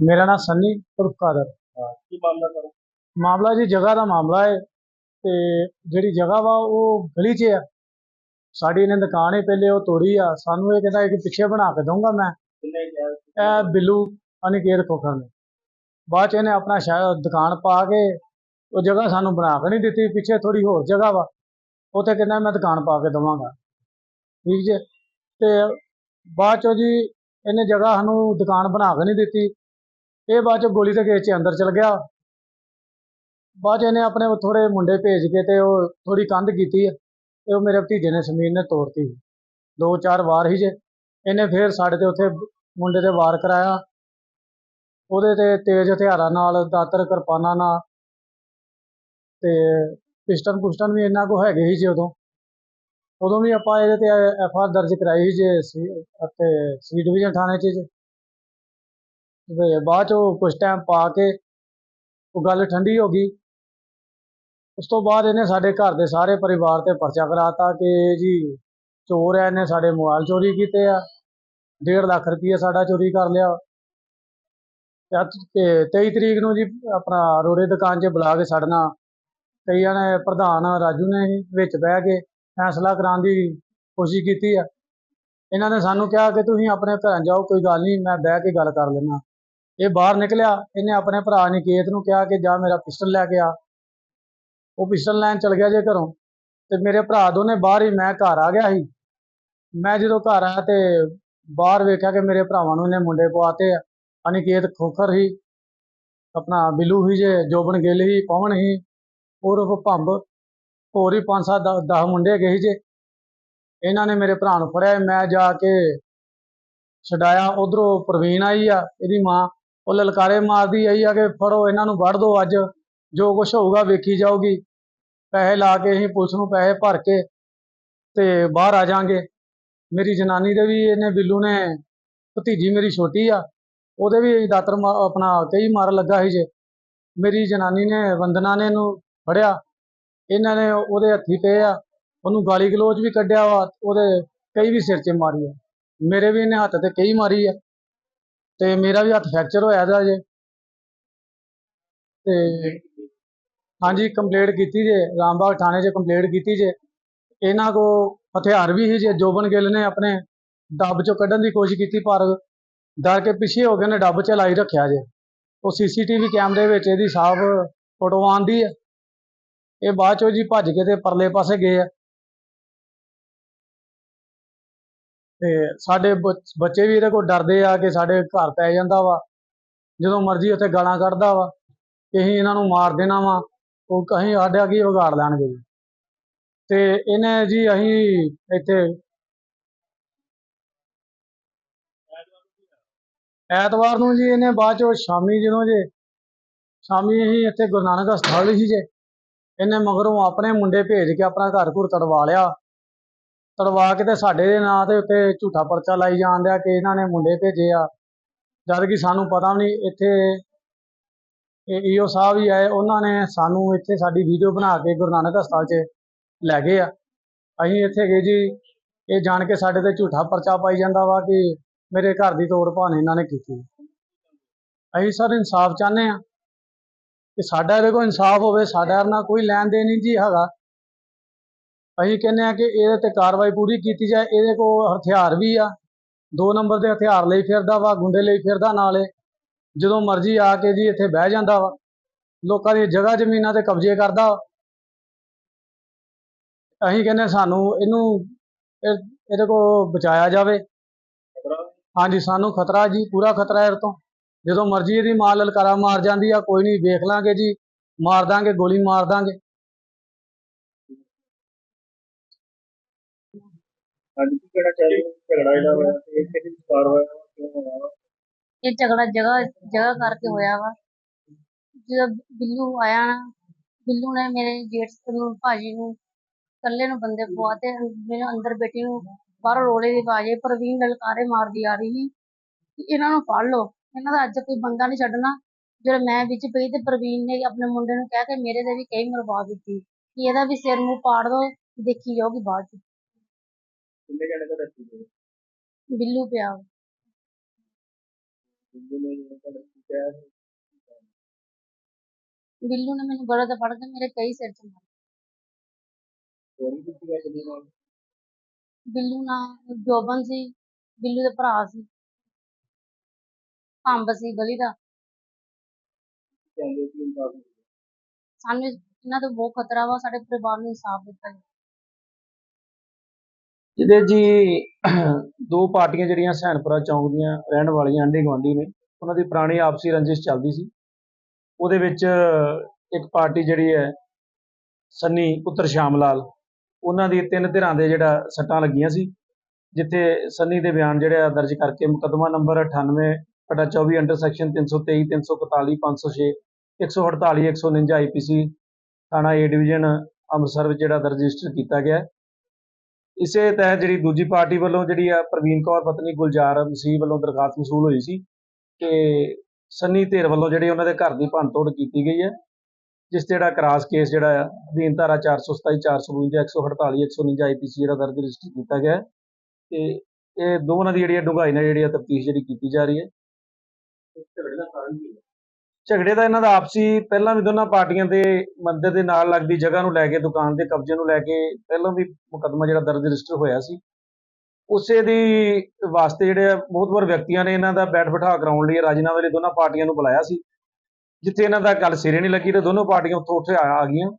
ਮੇਰਾ ਨਾਮ ਸੰਨੀ ਉਰਫ ਕਾਦਰ। ਹਾਂ ਕੀ ਮਾਮਲਾ ਸਰ ਮਾਮਲਾ ਜੀ ਜਗ੍ਹਾ ਦਾ ਮਾਮਲਾ ਹੈ ਤੇ ਜਿਹੜੀ ਜਗ੍ਹਾ ਵਾ ਉਹ ਗਲੀ 'ਚ ਆ। ਸਾਡੀ ਇਹਨੇ ਦੁਕਾਨ ਹੀ ਪਹਿਲੇ ਉਹ ਤੋੜੀ ਆ। ਸਾਨੂੰ ਇਹ ਕਹਿੰਦਾ ਕਿ ਪਿੱਛੇ ਬਣਾ ਕੇ ਦਊਂਗਾ ਮੈਂ। ਇਹ ਬਿੱਲੂ ਅਨਿਕੇਤ ਖੋਖਰ ਨੇ। ਬਾਅਦ 'ਚ ਇਹਨੇ ਆਪਣਾ ਸ਼ਾਇਦ ਦੁਕਾਨ ਪਾ ਕੇ ਉਹ ਜਗ੍ਹਾ ਸਾਨੂੰ ਬਣਾ ਕੇ ਨਹੀਂ ਦਿੱਤੀ। ਪਿੱਛੇ ਥੋੜੀ ਹੋਰ ਜਗ੍ਹਾ ਵਾ। ਉੱਥੇ ਕਹਿੰਦਾ ਮੈਂ ਦੁਕਾਨ ਪਾ ਕੇ ਦਵਾਂਗਾ। ਠੀਕ ਜੇ? ਤੇ ਬਾਅਦ 'ਚੋਂ ਜੀ ਇਹਨੇ ਜਗ੍ਹਾ ਸਾਨੂੰ ਦੁਕਾਨ ਬਣਾ ਕੇ ਨਹੀਂ ਦਿੱਤੀ। ਇਹ ਬਾਅਦ 'ਚ ਗੋਲੀ ਦੇ ਗੇਟ 'ਚ ਅੰਦਰ ਚਲ ਗਿਆ। ਬਾਅਦ 'ਚ ਇਹਨੇ ਆਪਣੇ ਥੋੜੇ ਮੁੰਡੇ ਭੇਜ ਕੇ ਤੇ ਉਹ ਥੋੜੀ ਕੰਧ ਕੀਤੀ ਹੈ ਤੇ ਉਹ ਮੇਰੇ ਭਤੀਜੇ ਨੇ ਸਮੀਰ ਨੇ ਤੋੜਤੀ। ਦੋ ਚਾਰ ਵਾਰ ਹੀ ਜੇ ਇਹਨੇ ਫੇਰ ਸਾਡੇ ਤੇ ਉੱਥੇ ਮੁੰਡੇ ਤੇ ਵਾਰ ਕਰਾਇਆ। ਉਹਦੇ ਤੇ ਤੇਜ਼ ਹਥਿਆਰਾਂ ਨਾਲ, ਦਾਤਰ ਕਿਰਪਾਨਾਂ ਨਾਲ ਤੇ ਪਿਸਟਨ ਪੁਸਟਨ ਵੀ ਇਹਨਾਂ ਕੋ ਹੈਗੇ ਸੀ ਜੇ ਉਦੋਂ। ਉਦੋਂ ਵੀ ਆਪਾਂ ਇਹਦੇ ਤੇ ਐਫ ਆਰ ਦਰਜ ਕਰਾਈ ਸੀ ਜੇ ਸੀ ਅਤੇ ਸੀ ਡਿਵੀਜ਼ਨ ਥਾਣੇ 'ਚ ਜੀ। ਤੇ ਬਾਅਦ ਚੋਂ ਕੁਝ ਟਾਈਮ ਪਾ ਕੇ ਉਹ ਗੱਲ ਠੰਡੀ ਹੋ ਗਈ। ਉਸ ਤੋਂ ਬਾਅਦ ਇਹਨੇ ਸਾਡੇ ਘਰ ਦੇ ਸਾਰੇ ਪਰਿਵਾਰ ਤੇ ਪਰਚਾ ਕਰਾਤਾ ਕਿ ਇਹ ਜੀ ਚੋਰ ਹੈ ਇਹਨੇ ਸਾਡੇ ਮੋਬਾਈਲ ਚੋਰੀ ਕੀਤੇ ਆ। 1.5 ਲੱਖ ਰੁਪਏ ਸਾਡਾ ਚੋਰੀ ਕਰ ਲਿਆ। ਤੇ 23 ਤਰੀਕ ਨੂੰ ਜੀ ਆਪਣਾ ਰੋੜੇ ਦੁਕਾਨ 'ਚ ਬੁਲਾ ਕੇ ਸਾਡੇ ਕਈਆਂ ਨੇ ਪ੍ਰਧਾਨ ਰਾਜੂ ਨੇ ਵਿੱਚ ਬਹਿ ਕੇ ਫੈਸਲਾ ਕਰਾਉਣ ਦੀ ਕੋਸ਼ਿਸ਼ ਕੀਤੀ ਆ। ਇਹਨਾਂ ਨੇ ਸਾਨੂੰ ਕਿਹਾ ਕਿ ਤੁਸੀਂ ਆਪਣੇ ਘਰਾਂ ਜਾਓ, ਕੋਈ ਗੱਲ ਨਹੀਂ, ਮੈਂ ਬਹਿ ਕੇ ਗੱਲ ਕਰ ਲੈਣਾ ਇਹ ਬਾਹਰ ਨਿਕਲਿਆ, ਇਹਨੇ ਆਪਣੇ ਭਰਾ ਨਿਕੇਤ ਨੂੰ ਕਿਹਾ ਕਿ ਜਾ ਮੇਰਾ ਪਿਸਟਲ ਲੈ ਕੇ ਆ। ਉਹ ਪਿਸਟਲ ਲੈਣ ਚਲ ਗਿਆ ਜੇ ਘਰੋਂ, ਤੇ ਮੇਰੇ ਭਰਾ ਦੋਨੇ ਬਾਹਰ ਹੀ, ਮੈਂ ਘਰ ਆ ਗਿਆ ਸੀ। ਮੈਂ ਜਦੋਂ ਘਰ ਆਇਆ ਤੇ ਬਾਹਰ ਵੇਖਿਆ ਕਿ ਮੇਰੇ ਭਰਾਵਾਂ ਨੂੰ ਇਹਨੇ ਮੁੰਡੇ ਪਵਾਤੇ ਆ। ਅਨਿਕੇਤ ਖੋਖਰ ਹੀ ਆਪਣਾ ਬਿੱਲੂ ਹੀ ਜੇ, ਜੋਬਨ ਗਿੱਲ ਹੀ ਪਵਨ ਹੀ ਉਰਫ ਭੰਬ, ਹੋਰ ਹੀ ਪੰਜ ਸੱਤ, ਦਸ ਦਸ ਮੁੰਡੇ ਹੈਗੇ ਸੀ ਜੇ। ਇਹਨਾਂ ਨੇ ਮੇਰੇ ਭਰਾ ਨੂੰ ਫੜਿਆ, ਮੈਂ ਜਾ ਕੇ ਛਡਾਇਆ, ਉਧਰੋਂ ਪ੍ਰਵੀਨ ਆਈ ਆ, ਇਹਦੀ ਮਾਂ। ਉਹ ਲਲਕਾਰੇ ਮਾਰਦੀ ਆਈ ਆ ਕਿ ਫੜੋ, ਇਹਨਾਂ ਨੂੰ ਵੜ ਦਿਓ ਅੱਜ। ਜੋ ਕੁਝ ਹੋਊਗਾ ਵੇਖੀ ਜਾਊਗੀ। ਪੈਸੇ ਲਾ ਕੇ ਅਸੀਂ ਪੁਲਿਸ ਨੂੰ ਪੈਸੇ ਭਰ ਕੇ ਤੇ ਬਾਹਰ ਆ ਜਾਾਂਗੇ। ਮੇਰੀ ਜਨਾਨੀ ਦੇ ਵੀ ਇਹਨੇ ਬਿੱਲੂ ਨੇ, ਭਤੀਜੀ ਮੇਰੀ ਛੋਟੀ ਆ, ਉਹਦੇ ਵੀ ਦਾਤਰ ਮਾ- ਆਪਣਾ ਕਈ ਮਾਰ ਲੱਗਾ ਸੀ ਜੇ। ਮੇਰੀ ਜਨਾਨੀ ਨੇ ਵੰਦਨਾ ਨੇ ਇਹਨੂੰ ਫੜਿਆ। ਇਹਨਾਂ ਨੇ ਉਹਦੇ ਹੱਥੀ ਪਏ ਆ, ਉਹਨੂੰ ਗਾਲੀ ਗਲੋਚ ਵੀ ਕੱਢਿਆ ਵਾ, ਉਹਦੇ ਕਈ ਵੀ ਸਿਰ 'ਚ ਮਾਰੀ ਆ। ਮੇਰੇ ਵੀ ਇਹਨੇ ਹੱਥ ਤੇ ਕਈ ਮਾਰੀ ਆ। ਤੇ ਮੇਰਾ ਵੀ ਹੱਥ ਫ੍ਰੈਕਚਰ ਹੋਇਆ ਦਾ ਜੇ ਤੇ ਹਾਂਜੀ ਕੰਪਲੇਂਟ ਕੀਤੀ ਜੇ। ਰਾਮਬਾਗ ਥਾਣੇ 'ਚ ਕੰਪਲੇਂਟ ਕੀਤੀ ਜੇ। ਇਹਨਾਂ ਕੋ ਹਥਿਆਰ ਵੀ ਸੀ ਜੇ, ਜੋਬਨ ਗਿੱਲ ਨੇ ਆਪਣੇ ਡੱਬ 'ਚੋਂ ਕੱਢਣ ਦੀ ਕੋਸ਼ਿਸ਼ ਕੀਤੀ, ਪਰ ਡਰ ਕੇ ਪਿੱਛੇ ਹੋ ਗਏ ਨੇ ਡੱਬ 'ਚ ਲਾਈ ਰੱਖਿਆ ਜੇ। ਉਹ ਸੀਸੀਟੀਵੀ ਕੈਮਰੇ ਵਿੱਚ ਇਹਦੀ ਸਾਫ਼ ਫੋਟੋ ਆਉਂਦੀ ਹੈ। ਇਹ ਬਾਅਦ ਚੋਂ ਜੀ ਭੱਜ ਕੇ ਤੇ ਪਰਲੇ ਪਾਸੇ ਗਏ ਆ। ਤੇ ਸਾਡੇ ਬੱਚ- ਬੱਚੇ ਵੀ ਇਹਦੇ ਕੋਲ ਡਰਦੇ ਆ ਕਿ ਸਾਡੇ ਘਰ ਪੈ ਜਾਂਦਾ ਵਾ। ਜਦੋਂ ਮਰਜ਼ੀ ਉੱਥੇ ਗਾਲਾਂ ਕੱਢਦਾ ਵਾ ਕਿ ਅਸੀਂ ਇਹਨਾਂ ਨੂੰ ਮਾਰ ਦੇਣਾ ਵਾ, ਉਹ ਕਹੀਂ ਸਾਡਾ ਕੀ ਵਿਗਾੜ ਲੈਣਗੇ ਜੀ। ਤੇ ਇਹਨੇ ਜੀ ਅਸੀਂ ਇੱਥੇ ਐਤਵਾਰ ਨੂੰ ਜੀ ਇਹਨੇ ਬਾਅਦ ਚੋਂ ਸ਼ਾਮੀ ਜਦੋਂ ਜੇ, ਸ਼ਾਮੀ ਅਸੀਂ ਇੱਥੇ ਗੁਰੂ ਨਾਨਕ ਹਸਪਤਾਲ ਸੀ ਜੇ, ਇਹਨੇ ਮਗਰੋਂ ਆਪਣੇ ਮੁੰਡੇ ਭੇਜ ਕੇ ਆਪਣਾ ਘਰ ਘੁਰ ਤੜਵਾ ਲਿਆ। ਤੜਵਾ ਕੇ ਤੇ ਸਾਡੇ ਦੇ ਨਾਂ ਤੇ ਉੱਤੇ ਝੂਠਾ ਪਰਚਾ ਲਾਈ ਜਾਣ ਡਿਆ ਕਿ ਇਹਨਾਂ ਨੇ ਮੁੰਡੇ ਭੇਜੇ ਆ। ਜਦ ਕਿ ਸਾਨੂੰ ਪਤਾ ਵੀ ਨਹੀਂ ਇੱਥੇ ਇਹ ਈਓ ਸਾਹਿਬ ਹੀ ਆਏ, ਉਹਨਾਂ ਨੇ ਸਾਨੂੰ ਇੱਥੇ ਸਾਡੀ ਵੀਡੀਓ ਬਣਾ ਕੇ ਗੁਰੂ ਨਾਨਕ ਹਸਪਤਾਲ 'ਚ ਲੈ ਗਏ ਆ। ਅਸੀਂ ਇੱਥੇ ਗਏ ਜੀ, ਇਹ ਜਾਣ ਕੇ ਸਾਡੇ ਤੇ ਝੂਠਾ ਪਰਚਾ ਪਾਈ ਜਾਂਦਾ ਵਾ ਕਿ ਮੇਰੇ ਘਰ ਦੀ ਤੋੜ ਭਾਣ ਇਹਨਾਂ ਨੇ ਕੀਤੀ ਅਸੀਂ ਸਰ ਇਨਸਾਫ ਚਾਹੁੰਦੇ ਆ ਕਿ ਸਾਡਾ ਇਹਦੇ ਕੋਲ ਇਨਸਾਫ ਹੋਵੇ, ਸਾਡਾ ਨਾਲ ਕੋਈ ਲੈਣ ਦੇਣ ਨਹੀਂ ਜੀ ਹੈਗਾ। ਅਸੀਂ ਕਹਿੰਦੇ ਆ ਕਿ ਇਹਦੇ ਤੇ ਕਾਰਵਾਈ ਪੂਰੀ ਕੀਤੀ ਜਾਏ, ਇਹਦੇ ਕੋਲ ਹਥਿਆਰ ਵੀ ਆ। ਦੋ ਨੰਬਰ ਦੇ ਹਥਿਆਰ ਲਈ ਫਿਰਦਾ ਵਾ, ਗੁੰਡੇ ਲਈ ਫਿਰਦਾ ਨਾਲੇ ਜਦੋਂ ਮਰਜ਼ੀ ਆ ਕੇ ਜੀ ਇੱਥੇ ਬਹਿ ਜਾਂਦਾ ਵਾ, ਲੋਕਾਂ ਦੀ ਜਗ੍ਹਾ ਜ਼ਮੀਨਾਂ ਤੇ ਕਬਜ਼ੇ ਕਰਦਾ ਵਾ। ਅਸੀਂ ਕਹਿੰਦੇ ਸਾਨੂੰ ਇਹਨੂੰ, ਇਹ- ਇਹਦੇ ਕੋਲ ਬਚਾਇਆ ਜਾਵੇ। ਹਾਂਜੀ, ਸਾਨੂੰ ਖਤਰਾ ਜੀ, ਪੂਰਾ ਖਤਰਾ ਹੈ ਇਹ ਤੋਂ। ਜਦੋਂ ਮਰਜ਼ੀ ਇਹਦੀ ਮਾਲ ਲਲਕਾਰਾ ਮਾਰ ਜਾਂਦੀ ਆ, ਕੋਈ ਨਹੀਂ, ਵੇਖ ਲਾਂਗੇ ਜੀ, ਮਾਰ ਦਾਂਗੇ, ਗੋਲੀ ਮਾਰ ਦਾਂਗੇ। ਹਾਂਜੀ ਕੀ ਕਹਿਣਾ ਚਾਹ ਹੋ? ਝਗੜਾ ਜਿਹੜਾ ਹੋਇਆ ਤੇ ਇਹ ਕਿਹਦੀ ਵਿਚਾਰ ਹੋਇਆ? ਵਾ, ਕਿਉਂ ਹੋਇਆ ਵਾ? ਇਹ ਝਗੜਾ ਜਗ੍ਹਾ ਜਗ੍ਹਾ ਕਰਕੇ ਹੋਇਆ ਵਾ। ਜਦੋਂ ਬਿੱਲੂ ਆਇਆ ਨਾ ਬਿੱਲੂ ਨੇ ਮੇਰੇ ਜੇਠ ਨੂੰ ਭਾਜੀ ਨੂੰ ਇਕੱਲੇ ਨੂੰ ਬੰਦੇ ਪਵਾਤੇ ਮੇਰੇ ਅੰਦਰ ਬੇਟੀ ਨੂੰ ਬਾਹਰੋਂ ਰੋਲੇ ਦੀ ਆਵਾਜ਼ ਆਈ ਪ੍ਰਵੀਨ ਲਲਕਾਰੇ ਮਾਰਦੀ ਆ ਰਹੀ ਸੀ ਕਿ ਇਹਨਾਂ ਨੂੰ ਫੜ ਲਓ। ਇਹਨਾਂ ਦਾ ਅੱਜ ਕੋਈ ਬੰਦਾ ਨਹੀਂ ਛੱਡਣਾ। ਜਦੋਂ ਮੈਂ ਵਿੱਚ ਪਈ ਤੇ ਪ੍ਰਵੀਨ ਨੇ ਆਪਣੇ ਮੁੰਡੇ ਨੂੰ ਕਹਿ ਕੇ ਮੇਰੇ ਤੇ ਵੀ ਕਈ ਮਰਵਾ ਦਿੱਤੀ। ਕਿ ਇਹਦਾ ਵੀ ਸਿਰ ਮੂੰਹ ਪਾੜ ਦੋ ਦੇਖੀ ਜਾਊਗੀ ਬਾਅਦ ਚ। ਕਿੰਨੇ ਜਣੇ ਦਾ ਦੱਸੀ ਗਏ ਬਿੱਲੂ ਪਿਆ। ਵਾ। ਬਿੱਲੂ ਨੇ ਜਿਹੜਾ ਤੁਹਾਡਾ ਕੀ ਕਿਹਾ ਬਿੱਲੂ ਨੇ ਮੈਨੂੰ ਗਲੇ ਤੋਂ ਫੜ ਕੇ ਮੇਰੇ ਕਈ ਸਿਰ 'ਚ ਮਾਰੇ ਹੋਰ ਵੀ ਕੁਝ ਕਿਹਾ ਬਿੱਲੂ ਨਾਲ? ਬਿੱਲੂ ਨਾਲ ਜੋਬਨ ਸੀ ਬਿੱਲੂ ਦੇ ਭਰਾ ਸੀ। ਅੰਬ ਸੀ ਗਲੀ ਦਾ। ਕਹਿੰਦੇ ਕਿ ਇਨਸਾਫ ਨਹੀਂ ਸਾਨੂੰ ਇਹਨਾਂ ਤੋਂ ਬਹੁਤ ਖਤਰਾ ਵਾ ਸਾਡੇ ਪਰਿਵਾਰ ਨੂੰ ਇਨਸਾਫ ਦਿੱਤਾ ਜਾਵੇ। ਜਿਹਦੇ ਜੀ ਦੋ ਪਾਰਟੀਆਂ ਜਿਹੜੀਆਂ ਸੈਨਪੁਰਾ ਚੌਂਕ ਦੀਆਂ ਰਹਿਣ ਵਾਲੀਆਂ ਆਂਢੀ ਗੁਆਂਢੀ ਨੇ, ਉਹਨਾਂ ਦੀ ਪੁਰਾਣੀ ਆਪਸੀ ਰੰਜਿਸ਼ ਚੱਲਦੀ ਸੀ। ਉਹਦੇ ਵਿੱਚ ਇੱਕ ਪਾਰਟੀ ਜਿਹੜੀ ਹੈ, ਸੰਨੀ ਪੁੱਤਰ ਸ਼ਾਮ ਲਾਲ, ਉਹਨਾਂ ਦੀ ਤਿੰਨ ਧਿਰਾਂ ਦੇ ਜਿਹੜਾ ਸੱਟਾਂ ਲੱਗੀਆਂ ਸੀ, ਜਿੱਥੇ ਸੰਨੀ ਦੇ ਬਿਆਨ ਜਿਹੜੇ ਆ ਦਰਜ ਕਰਕੇ ਮੁਕੱਦਮਾ ਨੰਬਰ 98 ਬਟਾ 24 ਅੰਡਰ ਸੈਕਸ਼ਨ 323 341 506 148 149 ਆਈਪੀਸੀ ਥਾਣਾ ਏ ਡਿਵੀਜ਼ਨ ਅੰਮ੍ਰਿਤਸਰ ਵਿੱਚ ਜਿਹੜਾ ਰਜਿਸਟਰ ਕੀਤਾ ਗਿਆ। ਇਸੇ ਤਹਿਤ ਜਿਹੜੀ ਦੂਜੀ ਪਾਰਟੀ ਵੱਲੋਂ ਜਿਹੜੀ ਆ ਪ੍ਰਵੀਨ ਕੌਰ, ਪਤਨੀ ਗੁਲਜ਼ਾਰ ਮਸੀਹ ਵੱਲੋਂ ਦਰਖਾਸਤ ਮਸੂਲ ਹੋਈ ਸੀ ਕਿ ਸੰਨੀ ਧਿਰ ਵੱਲੋਂ ਜਿਹੜੀ ਉਹਨਾਂ ਦੇ ਘਰ ਦੀ ਭੰਨਤੋੜ ਕੀਤੀ ਗਈ ਹੈ, ਜਿਸ ਤੇ ਜਿਹੜਾ ਕਰਾਸ ਕੇਸ ਜਿਹੜਾ ਆ, ਅਧੀਨ ਧਾਰਾ 427 452 148 149 ਆਈਪੀਸੀ ਜਿਹੜਾ ਦਰਜ ਰਜਿਸਟਰ ਕੀਤਾ ਗਿਆ ਹੈ ਤੇ ਇਹ ਦੋਵਾਂ ਦੀ ਜਿਹੜੀ ਡੂੰਘਾਈ ਨਾਲ ਜਿਹੜੀ ਤਫਤੀਸ਼ ਜਿਹੜੀ ਕੀਤੀ ਜਾ ਰਹੀ ਹੈ ਝਗੜੇ ਦਾ ਕਾਰਨ ਕੀ ਹੈ ਝਗੜੇ ਦਾ ਇਹਨਾਂ ਦਾ ਆਪਸੀ, ਪਹਿਲਾਂ ਵੀ ਦੋਨਾਂ ਪਾਰਟੀਆਂ ਦੇ ਮੰਦਰ ਦੇ ਨਾਲ ਲੱਗਦੀ ਜਗ੍ਹਾ ਨੂੰ ਲੈ ਕੇ, ਦੁਕਾਨ ਦੇ ਕਬਜ਼ੇ ਨੂੰ ਲੈ ਕੇ ਪਹਿਲਾਂ ਵੀ ਮੁਕੱਦਮਾ ਜਿਹੜਾ ਦਰਜ ਰਜਿਸਟਰ ਹੋਇਆ ਸੀ। ਉਸੇ ਦੀ ਵਾਸਤੇ ਜਿਹੜੇ ਆ, ਬਹੁਤ ਵਾਰ ਵਿਅਕਤੀਆਂ ਨੇ ਇਹਨਾਂ ਦਾ ਬੈਠ ਬਿਠਾ ਕਰਾਉਣ ਲਈ ਰਾਜੀਨਾਮੇ ਲਈ ਦੋਨਾਂ ਪਾਰਟੀਆਂ ਨੂੰ ਬੁਲਾਇਆ ਸੀ। ਜਿੱਥੇ ਇਹਨਾਂ ਦਾ ਗੱਲ ਸਿਰੇ ਨਹੀਂ ਲੱਗੀ ਤੇ ਦੋਨੋਂ ਪਾਰਟੀਆਂ ਉੱਥੋਂ ਉੱਥੇ ਆ ਆ ਗਈਆਂ।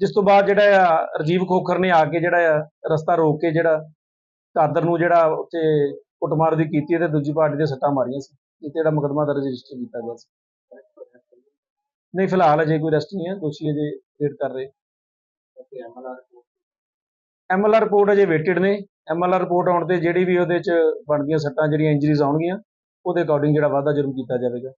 ਜਿਸ ਤੋਂ ਬਾਅਦ ਜਿਹੜਾ ਆ ਰਜੀਵ ਖੋਖਰ ਨੇ ਆ ਕੇ ਜਿਹੜਾ ਆ, ਰਸਤਾ ਰੋਕ ਕੇ ਜਿਹੜਾ ਕਾਦਰ ਨੂੰ ਜਿਹੜਾ ਉੱਥੇ ਕੁੱਟਮਾਰ ਦੀ ਕੀਤੀ ਤੇ ਦੂਜੀ ਪਾਰਟੀ ਦੇ ਸੱਟਾਂ ਮਾਰੀਆਂ ਸੀ, ਜਿੱਥੇ ਜਿਹੜਾ ਮੁਕੱਦਮਾ ਦਰਜ ਰਜਿਸਟਰ ਕੀਤਾ ਗਿਆ ਸੀ। ਨਹੀਂ ਫਿਲਹਾਲ ਅਜੇ ਕੋਈ ਅਰੈਸਟ ਨਹੀਂ ਹੈ ਦੋਸ਼ੀ ਅਜੇ ਵੇਟ ਕਰ ਰਹੇ। ਤੇ ਐਮਐਲਆਰ ਐਮਐਲਆਰ ਰਿਪੋਰਟ ਅਜੇ ਵੇਟਡ ਨੇ। ਐਮਐਲਆਰ ਰਿਪੋਰਟ ਆਉਣ ਤੇ ਜਿਹੜੀ ਵੀ ਉਹਦੇ ਚ ਬਣਦੀਆਂ ਸੱਟਾਂ ਜਿਹੜੀਆਂ ਇੰਜਰੀਜ਼ ਆਉਣਗੀਆਂ ਉਹਦੇ ਅਕੋਰਡਿੰਗ ਜਿਹੜਾ ਵਾਧਾ ਜ਼ਰੂਰ ਕੀਤਾ ਜਾਵੇਗਾ।